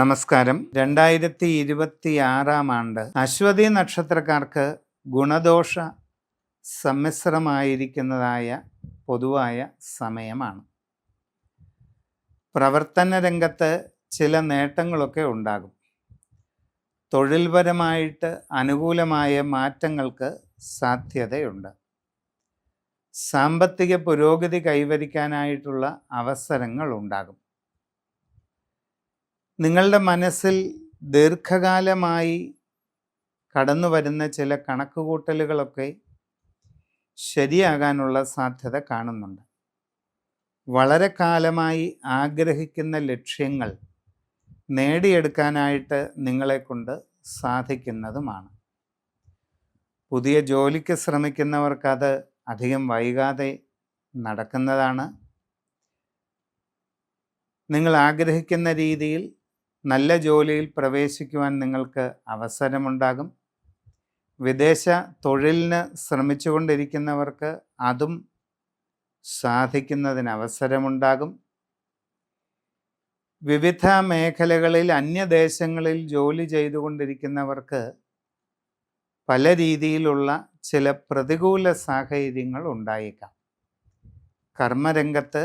നമസ്കാരം. രണ്ടായിരത്തി ഇരുപത്തി ആറാം ആണ്ട് അശ്വതി നക്ഷത്രക്കാർക്ക് ഗുണദോഷ സമ്മിശ്രമായിരിക്കുന്നതായ പൊതുവായ സമയമാണ്. പ്രവർത്തന രംഗത്ത് ചില നേട്ടങ്ങളൊക്കെ ഉണ്ടാകും. തൊഴിൽപരമായിട്ട് അനുകൂലമായ മാറ്റങ്ങൾക്ക് സാധ്യതയുണ്ട്. സാമ്പത്തിക പുരോഗതി കൈവരിക്കാനായിട്ടുള്ള അവസരങ്ങൾ ഉണ്ടാകും. നിങ്ങളുടെ മനസ്സിൽ ദീർഘകാലമായി കടന്നു വരുന്ന ചില കണക്കുകൂട്ടലുകളൊക്കെ ശരിയാകാനുള്ള സാധ്യത കാണുന്നുണ്ട്. വളരെ കാലമായി ആഗ്രഹിക്കുന്ന ലക്ഷ്യങ്ങൾ നേടിയെടുക്കാനായിട്ട് നിങ്ങളെക്കൊണ്ട് സാധിക്കുന്നതുമാണ്. പുതിയ ജോലിക്ക് ശ്രമിക്കുന്നവർക്കത് അധികം വൈകാതെ നടക്കുന്നതാണ്. നിങ്ങൾ ആഗ്രഹിക്കുന്ന രീതിയിൽ നല്ല ജോലിയിൽ പ്രവേശിക്കുവാൻ നിങ്ങൾക്ക് അവസരമുണ്ടാകും. വിദേശ തൊഴിലിന് ശ്രമിച്ചുകൊണ്ടിരിക്കുന്നവർക്ക് അതും സാധിക്കുന്നതിന് അവസരമുണ്ടാകും വിവിധ മേഖലകളിൽ അന്യദേശങ്ങളിൽ ജോലി ചെയ്തുകൊണ്ടിരിക്കുന്നവർക്ക് പല രീതിയിലുള്ള ചില പ്രതികൂല സാഹചര്യങ്ങൾ ഉണ്ടായേക്കാം. കർമ്മരംഗത്ത്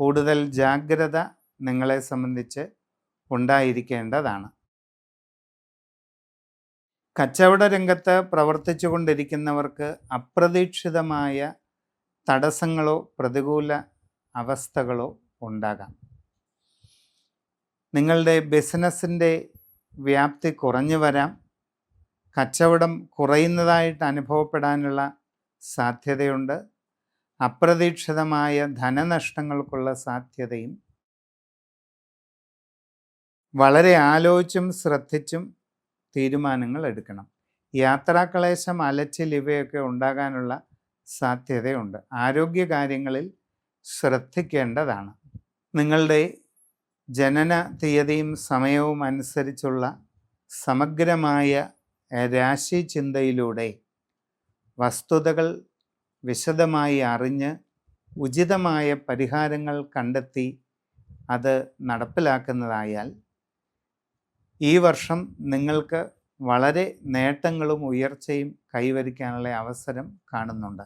കൂടുതൽ ജാഗ്രത നിങ്ങളെ സംബന്ധിച്ച് ഉണ്ടായിരിക്കേണ്ടതാണ്. കച്ചവട രംഗത്ത് പ്രവർത്തിച്ചു കൊണ്ടിരിക്കുന്നവർക്ക് അപ്രതീക്ഷിതമായ തടസ്സങ്ങളോ പ്രതികൂല അവസ്ഥകളോ ഉണ്ടാകാം. നിങ്ങളുടെ ബിസിനസ്സിന്റെ വ്യാപ്തി കുറഞ്ഞു വരാം. കച്ചവടം കുറയുന്നതായിട്ട് അനുഭവപ്പെടാനുള്ള സാധ്യതയുണ്ട്. അപ്രതീക്ഷിതമായ ധനനഷ്ടങ്ങൾക്കുള്ള സാധ്യതയും വളരെ ആലോചിച്ചും ശ്രദ്ധിച്ചും തീരുമാനങ്ങൾ എടുക്കണം. യാത്രാക്ലേശം അലച്ചിൽ ഇവയൊക്കെ ഉണ്ടാകാനുള്ള സാധ്യതയുണ്ട്. ആരോഗ്യ കാര്യങ്ങളിൽ ശ്രദ്ധിക്കേണ്ടതാണ്. നിങ്ങളുടെ ജനന തീയതിയും സമയവും അനുസരിച്ചുള്ള സമഗ്രമായ രാശി ചിന്തയിലൂടെ വസ്തുതകൾ വിശദമായി അറിഞ്ഞ് ഉചിതമായ പരിഹാരങ്ങൾ കണ്ടെത്തി അത് നടപ്പിലാക്കുന്നതായാൽ ഈ വർഷം നിങ്ങൾക്ക് വളരെ നേട്ടങ്ങളും ഉയർച്ചയും കൈവരിക്കാനുള്ള അവസരം കാണുന്നുണ്ട്.